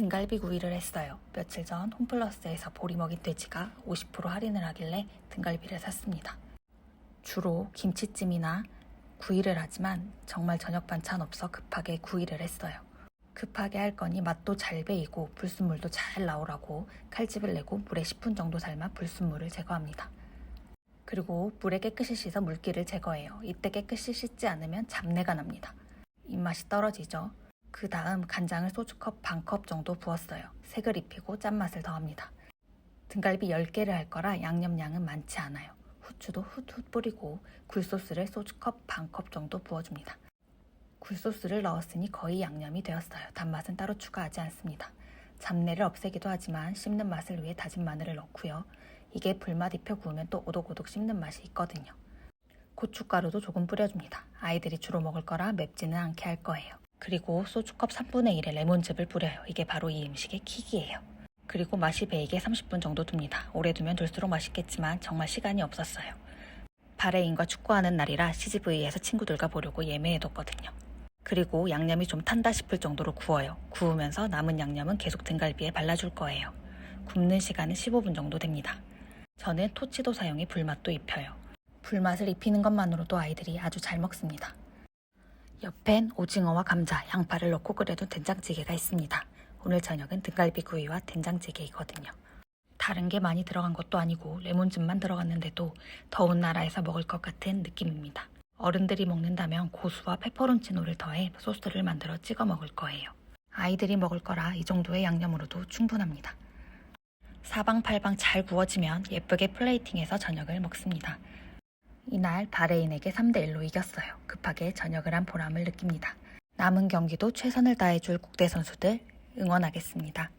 등갈비 구이를 했어요. 며칠 전 홈플러스에서 보리 먹인 돼지가 50% 할인을 하길래 등갈비를 샀습니다. 주로 김치찜이나 구이를 하지만 정말 저녁 반찬 없어 급하게 구이를 했어요. 급하게 할 거니 맛도 잘 배이고 불순물도 잘 나오라고 칼집을 내고 물에 10분 정도 삶아 불순물을 제거합니다. 그리고 물에 깨끗이 씻어 물기를 제거해요. 이때 깨끗이 씻지 않으면 잡내가 납니다. 입맛이 떨어지죠. 그 다음 간장을 소주컵 반 컵 정도 부었어요. 색을 입히고 짠맛을 더합니다. 등갈비 10개를 할 거라 양념량은 많지 않아요. 후추도 훗훗 뿌리고 굴소스를 소주컵 반 컵 정도 부어줍니다. 굴소스를 넣었으니 거의 양념이 되었어요. 단맛은 따로 추가하지 않습니다. 잡내를 없애기도 하지만 씹는 맛을 위해 다진 마늘을 넣고요. 이게 불맛 입혀 구우면 또 오독오독 씹는 맛이 있거든요. 고춧가루도 조금 뿌려줍니다. 아이들이 주로 먹을 거라 맵지는 않게 할 거예요. 그리고 소주컵 3분의 1의 레몬즙을 뿌려요. 이게 바로 이 음식의 킥이에요. 그리고 맛이 배이게 30분 정도 둡니다. 오래 두면 둘수록 맛있겠지만 정말 시간이 없었어요. 바레인과 축구하는 날이라 CGV에서 친구들과 보려고 예매해뒀거든요. 그리고 양념이 좀 탄다 싶을 정도로 구워요. 구우면서 남은 양념은 계속 등갈비에 발라줄 거예요. 굽는 시간은 15분 정도 됩니다. 저는 토치도 사용해 불맛도 입혀요. 불맛을 입히는 것만으로도 아이들이 아주 잘 먹습니다. 옆엔 오징어와 감자, 양파를 넣고 끓여둔 된장찌개가 있습니다. 오늘 저녁은 등갈비 구이와 된장찌개이거든요. 다른 게 많이 들어간 것도 아니고 레몬즙만 들어갔는데도 더운 나라에서 먹을 것 같은 느낌입니다. 어른들이 먹는다면 고수와 페퍼론치노를 더해 소스를 만들어 찍어 먹을 거예요. 아이들이 먹을 거라 이 정도의 양념으로도 충분합니다. 사방팔방 잘 구워지면 예쁘게 플레이팅해서 저녁을 먹습니다. 이날 바레인에게 3대1로 이겼어요. 급하게 저녁을 한 보람을 느낍니다. 남은 경기도 최선을 다해줄 국대 선수들 응원하겠습니다.